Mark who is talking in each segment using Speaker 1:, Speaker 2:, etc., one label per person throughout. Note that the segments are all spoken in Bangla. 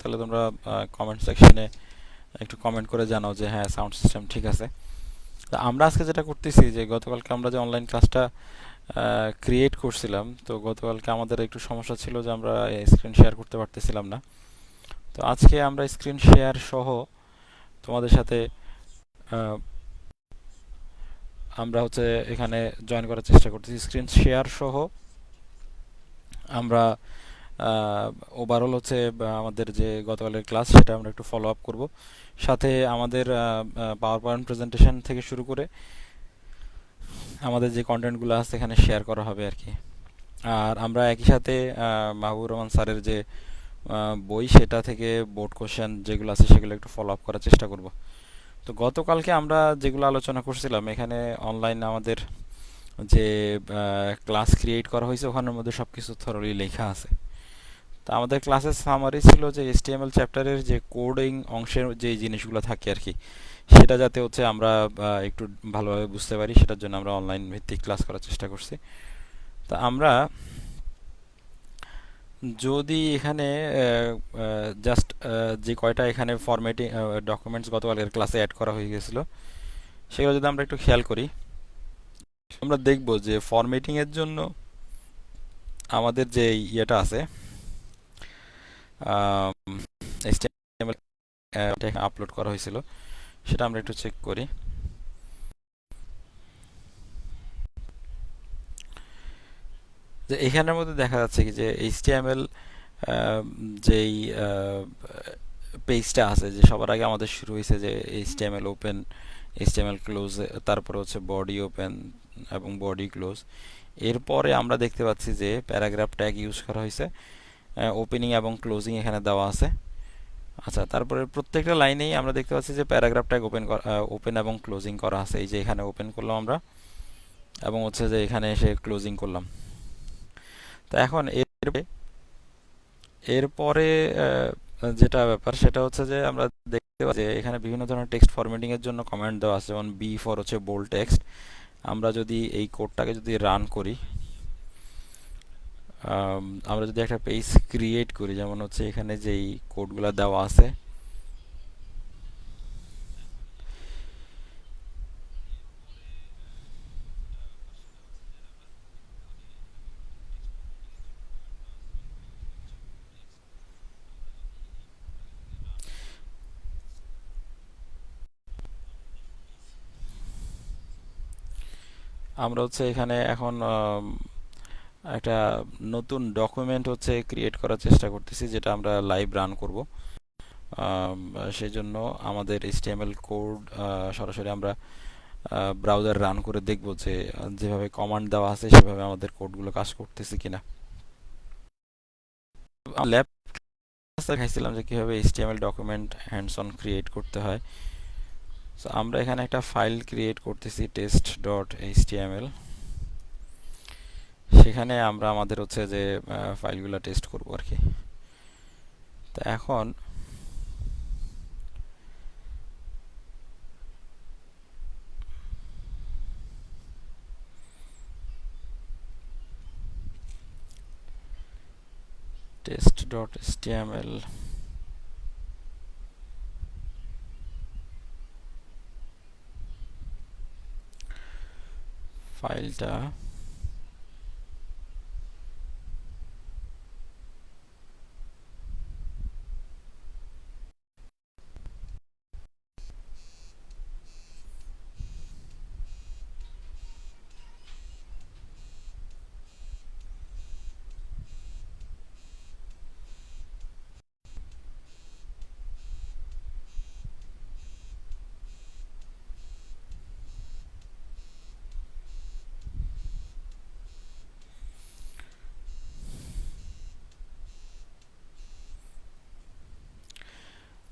Speaker 1: তাহলে তোমরা কমেন্ট সেকশনে একটু কমেন্ট করে জানাও যে হ্যাঁ সাউন্ড সিস্টেম ঠিক আছে। তো আমরা আজকে যেটা করতেছি যে গতকালকে আমরা যে অনলাইন ক্লাসটা ক্রিয়েট করছিলাম, তো গতকালকে আমাদের একটু সমস্যা ছিল যে আমরা স্ক্রিন শেয়ার করতে পারতেছিলাম না। তো আজকে আমরা স্ক্রিন শেয়ার সহ তোমাদের সাথে আমরা হচ্ছে এখানে জয়েন করার চেষ্টা করতেছি। স্ক্রিন শেয়ার সহ আমরা ওভারঅল হচ্ছে আমাদের যে গতকালের ক্লাস সেটা আমরা একটু ফলো আপ করব। সাথে আমাদের পাওয়ার পয়েন্ট প্রেজেন্টেশন থেকে শুরু করে আমাদের যে কন্টেন্টগুলো আছে এখানে শেয়ার করা হবে আর কি। আর আমরা একই সাথে মাহবুব রহমান স্যারের যে বই, সেটা থেকে বোর্ড কোশ্চেন যেগুলো আছে, সেগুলো একটু ফলো আপ করার চেষ্টা করব। তো গতকালকে আমরা যেগুলো আলোচনা করছিলাম, এখানে অনলাইন আমাদের যে ক্লাস ক্রিয়েট করা হয়েছে, ওখানের মধ্যে সব কিছু থরলি লেখা আছে। তো আমাদের ক্লাসের সামারি ছিল যে এইচটিএমএল চ্যাপ্টারের যে কোডিং অংশের যে জিনিসগুলো থাকে আর কি, সেটা যাতে হচ্ছে আমরা একটু ভালোভাবে বুঝতে পারি, সেটার জন্য আমরা অনলাইন ভিত্তিক ক্লাস করার চেষ্টা করছি। তো আমরা যদি এখানে জাস্ট যে কয়টা এখানে ফরম্যাটিং ডকুমেন্টস গতকালের ক্লাসে অ্যাড করা হয়ে গেছিল, সেগুলো যদি আমরা একটু খেয়াল করি, আমরা দেখব যে ফরম্যাটিং এর জন্য আমাদের যে ইয়েটা আছে HTML আপলোড করা হয়েছিল। সেটা আমরা একটু চেক করি। যে এখানের মধ্যে দেখা যাচ্ছে কি যে এইচটিএমএল যেই পেজটা আছে, যে সবার আগে আমাদের শুরু হয়েছে যে এইচটিএমএল ওপেন এইচটিএমএল ক্লোজ তারপরে হচ্ছে বডি ওপেন এবং বডি ক্লোজ এরপরে আমরা দেখতে পাচ্ছি যে প্যারাগ্রাফ ট্যাগ ইউজ করা হয়েছে। ওপেনিং এবং ক্লোজিং এখানে দেওয়া আছে। আচ্ছা তারপরে প্রত্যেকটা লাইনেই আমরা দেখতে পাচ্ছি যে প্যারাগ্রাফ ট্যাগ ওপেন ওপেন এবং ক্লোজিং করা আছে। এই যে এখানে ওপেন করলাম আমরা, এবং হচ্ছে যে এখানে এসে ক্লোজিং করলাম। তো এখন এর এরপরে যেটা ব্যাপার, সেটা হচ্ছে যে আমরা দেখতে পাচ্ছি এখানে বিভিন্ন ধরনের টেক্সট ফরম্যাটিং এর জন্য কমান্ড দেওয়া আছে। যেমন বি ফর হচ্ছে বোল্ড টেক্সট আমরা যদি এই কোডটাকে যদি রান করি আমরা যদি একটা পেজ ক্রিয়েট করি, যেমন হচ্ছে এখানে যেই কোডগুলো দেওয়া আছে, আমরা হচ্ছে এখানে এখন একটা নতুন ডকুমেন্ট হচ্ছে ক্রিয়েট করার চেষ্টা করতেছি, যেটা আমরা লাইভ রান করব। সেই জন্য আমাদের এইচটিএমএল কোড সরাসরি আমরা ব্রাউজার রান করে দেখব যে, যেভাবে কমান্ড দেওয়া আছে, সেভাবে আমাদের কোডগুলো কাজ করতেছে কিনা। ল্যাব দেখাইছিলাম যে কীভাবে HTML document hands on create করতে হয়। সো আমরা এখানে একটা ফাইল ক্রিয়েট করতেছি টেস্ট ডট এইচটিএমএল সেখানে আমরা আমাদের হচ্ছে যে ফাইলগুলো টেস্ট করব আর কি। তো এখন টেস্ট ডট এইচটিএমএল ফাইলটা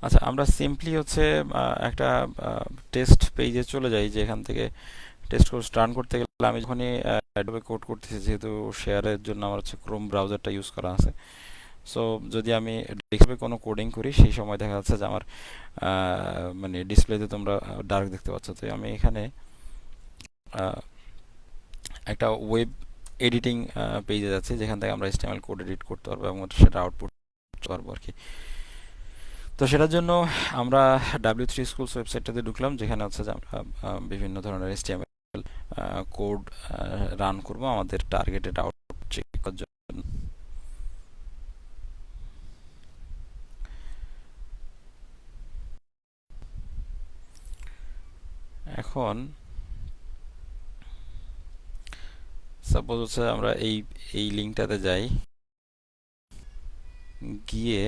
Speaker 1: আচ্ছা আমরা সিম্পলি হচ্ছে একটা টেস্ট পেজে চলে যাই যে এখান থেকে টেস্ট কোর্স রান করতে গেলে আমি যখনই অ্যাডোবে কোড করতেছি, যেহেতু শেয়ারের জন্য আমার হচ্ছে ক্রোম ব্রাউজারটা ইউজ করা আছে। সো যদি আমি ডেস্কটপে কোনো কোডিং করি, সেই সময় দেখা যাচ্ছে যে আমার মানে ডিসপ্লেতে তোমরা ডার্ক দেখতে পাচ্ছ। তো আমি এখানে একটা ওয়েব এডিটিং পেজে যাচ্ছি, যেখান থেকে আমরা HTML কোড এডিট করতে পারব এবং সেটা আউটপুট করতে পারব আর কি। তো সেটার জন্য আমরা ডাব্লিউ থ্রি স্কুলস ওয়েবসাইটটাতে ঢুকলাম, যেখানে হচ্ছে যে আমরা বিভিন্ন ধরনের এসটিএমএল কোড রান করব আমাদের টার্গেটেড আউটপুট চেক করার জন্য। এখন সাপোজ হচ্ছে আমরা এই এই লিঙ্কটাতে যাই, গিয়ে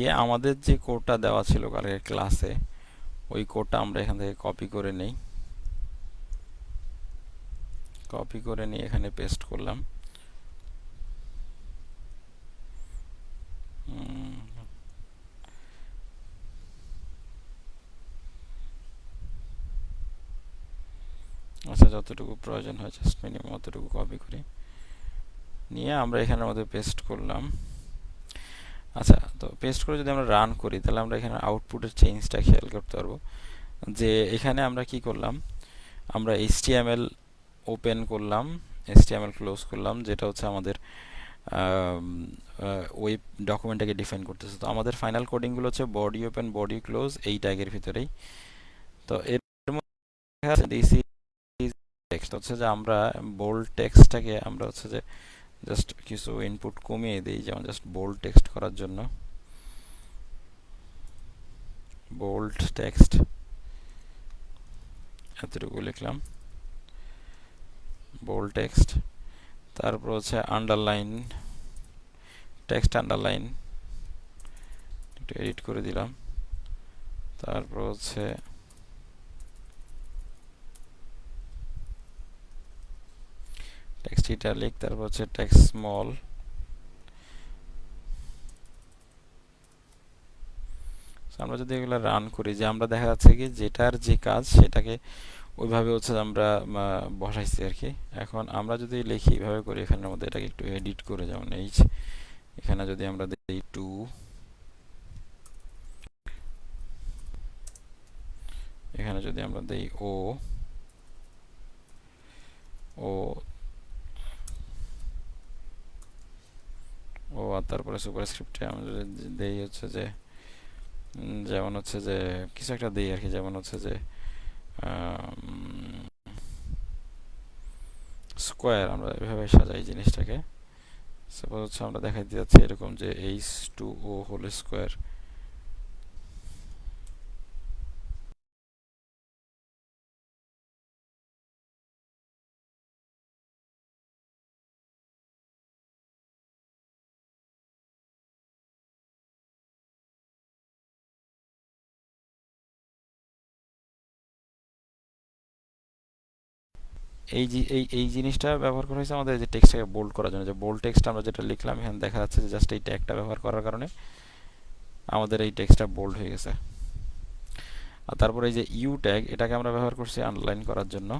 Speaker 1: গিয়ে আমাদের যে কোডটা দেওয়া ছিল কালকে ক্লাসে ওই কোডটা আমরা এখান থেকে কপি করে নেই। কপি করে নিয়ে এখানে পেস্ট করলাম। আচ্ছা যতটুকু প্রয়োজন হয় জাস্ট মিনিমাম অতটুকু কপি করি। নিয়ে আমরা এখানের মধ্যে পেস্ট করলাম। আচ্ছা তো পেস্ট করে যদি আমরা রান করি, তাহলে আমরা এখানে আউটপুটের চেঞ্জটা খেয়াল করতে পারব। যে এখানে আমরা কি করলাম? আমরা এইচটিএমএল ওপেন করলাম এইচটিএমএল ক্লোজ করলাম, যেটা হচ্ছে আমাদের ওয়েব ডকুমেন্টটাকে ডিফাইন করতেছে। তো আমাদের ফাইনাল কোডিংগুলো হচ্ছে বডি ওপেন বডি ক্লোজ এই ট্যাগের ভিতরেই। তো এর মধ্যে হচ্ছে যে আমরা বোল্ড টেক্সটটাকে আমরা হচ্ছে যে জাস্ট কিছু ইনপুট কমিয়ে দিই, যেমন জাস্ট বোল্ড টেক্সট করার জন্য। বোল্ড টেক্সট এতটুকু লিখলাম। বোল্ড টেক্সট তারপর হচ্ছে আন্ডারলাইন টেক্সট আন্ডারলাইন একটু এডিট করে দিলাম। তারপর হচ্ছে টেক্সট ইটালিক তারপর হচ্ছে টেক্সট স্মল আমরা যদি এগুলো রান করি, যে আমরা দেখা যাচ্ছে কি যেটার যে কাজ সেটাকে ওইভাবে হচ্ছে আমরা বসাইছি আর কি। এখন আমরা যদি লিখি এইভাবে করি, এখানের মধ্যে এটাকে একটু এডিট করে, যেমন এইচ এখানে যদি আমরা দিই টু এখানে যদি আমরা দিই ও ও ও আর তারপরে সুপারস্ক্রিপ্টে আমরা যদি দেই হচ্ছে যে যেমন হচ্ছে যে, কিছু একটা দিই আর কি যেমন হচ্ছে যে স্কোয়ার আমরা এভাবে সাজাই জিনিসটাকে। সাপোজ হচ্ছে আমরা দেখাইতে যাচ্ছি এরকম যে H two O whole square এই এই এই জিনিসটা ব্যবহার করা হয়েছে আমাদের যে টেক্সটটাকে বোল্ড করার জন্য। যে বোল্ড টেক্সট আমরা যেটা লিখলাম, এখানে দেখা যাচ্ছে যে জাস্ট এই ট্যাগটা ব্যবহার করার কারণে আমাদের এই টেক্সটটা বোল্ড হয়ে গেছে। আর তারপরে এই যে ইউ ট্যাগ এটাকে আমরা ব্যবহার করছি আন্ডারলাইন করার জন্য।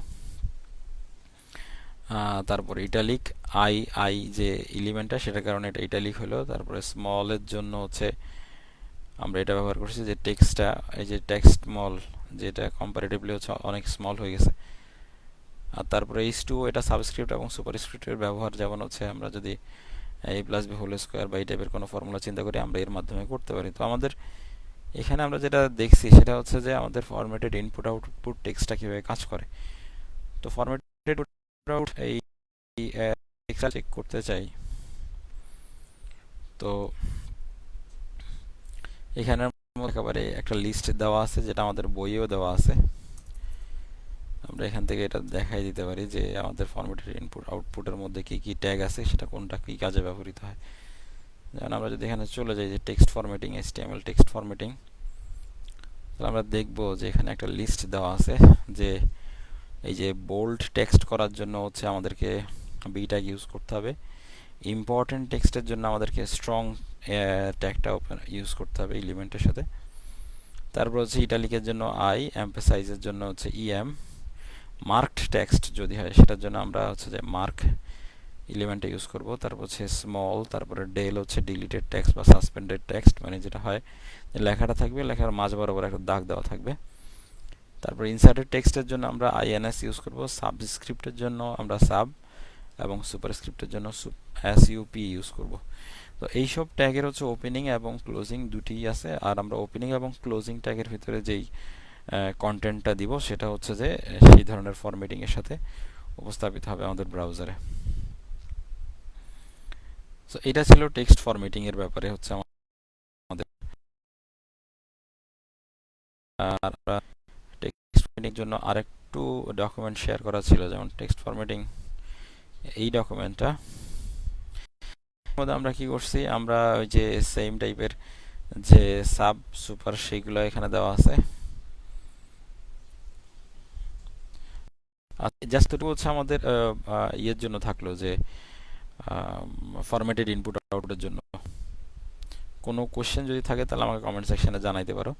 Speaker 1: তারপর ইটালিক আই আই যে এলিমেন্টটা সেটার কারণে এটা ইটালিক হলো। তারপরে স্মলের জন্য হচ্ছে আমরা এটা ব্যবহার করছি যে টেক্সটটা এই যে টেক্সট স্মল যেটা কম্পারেটিভলি হচ্ছে অনেক স্মল হয়ে গেছে। আর তারপরে এইচ টু এটা সাবস্ক্রিপ্ট এবং সুপারস্ক্রিপ্টের ব্যবহার, যেমন হচ্ছে আমরা যদি A plus B whole square বা এই টাইপের কোনো ফর্মুলা চিন্তা করি, আমরা এর মাধ্যমে করতে পারি। তো আমাদের এখানে আমরা যেটা দেখছি সেটা হচ্ছে যে আমাদের ফরম্যাটেড ইনপুট আউটপুট টেক্সটটা কীভাবে কাজ করে। তো ফরম্যাটেড আউট এই চেক করতে চাই। তো এখানে একেবারে একটা লিস্ট দেওয়া আছে, যেটা আমাদের বইয়েও দেওয়া আছে। আমরা এখান থেকে এটা দেখাই দিতে পারি যে আমাদের ফরম্যাটেড ইনপুট আউটপুটের মধ্যে কি কি ট্যাগ আছে, সেটা কোনটা কি কাজে ব্যবহৃত হয়। যেমন আমরা যদি এখানে চলে যাই যে text formatting HTML text formatting তাহলে আমরা দেখব যে এখানে একটা লিস্ট দেওয়া আছে যে এই যে বোল্ড টেক্সট করার জন্য হচ্ছে আমাদেরকে বি ট্যাগ ইউজ করতে হবে। ইম্পর্টেন্ট টেক্সটের জন্য আমাদেরকে স্ট্রং ট্যাগটা ওপেন ইউজ করতে হবে এলিমেন্টের সাথে। তারপর হচ্ছে ইটালিকের জন্য আই এম্পাসাইজের জন্য হচ্ছে ইএম মার্কড টেক্সট যদি হয়, সেটার জন্য আমরা হচ্ছে যে মার্ক ইলেভেনটা ইউজ করব। তারপর হচ্ছে স্মল তারপরে ডেল হচ্ছে ডিলিটেড টেক্সট বা সাসপেন্ডেড টেক্সট মানে যেটা হয় লেখাটা থাকবে, লেখার মাঝ বরাবর একটা দাগ দেওয়া থাকবে। তারপর ইনসার্টেড টেক্সটের জন্য আমরা আইএনএস ইউজ করব সাবস্ক্রিপ্টের জন্য আমরা সাব এবং সুপারস্ক্রিপ্টের জন্য এস ইউপি ইউজ করব। তো এইসব ট্যাগের হচ্ছে ওপেনিং এবং ক্লোজিং দুটিই আছে। আর আমরা ওপেনিং এবং ক্লোজিং ট্যাগের ভিতরে যেই কন্টেন্টটা দিব, সেটা হচ্ছে যে, সেই ধরনের ফরম্যাটিং এর সাথে উপস্থাপিত হবে আমাদের ব্রাউজারে সো এটা ছিল টেক্সট ফরম্যাটিং এর ব্যাপারে হচ্ছে আমাদের। আর টেক্সট ফরম্যাটিং জন্য আরেকটু ডকুমেন্ট শেয়ার করা ছিল, যেমন টেক্সট ফরম্যাটিং এই ডকুমেন্টটা মধ্যে আমরা কি করছি, আমরা ওই যে সেম টাইপের যে সাব সুপার সেইগুলো এখানে দেওয়া আছে। জাস্ট এটুকু হচ্ছে আমাদের ইয়ের জন্য থাকল যে ফরম্যাটেড ইনপুট আউটপুটের জন্য। কোনো কোশ্চেন যদি থাকে তাহলে আমাকে কমেন্ট সেকশনে জানাইতে পারো।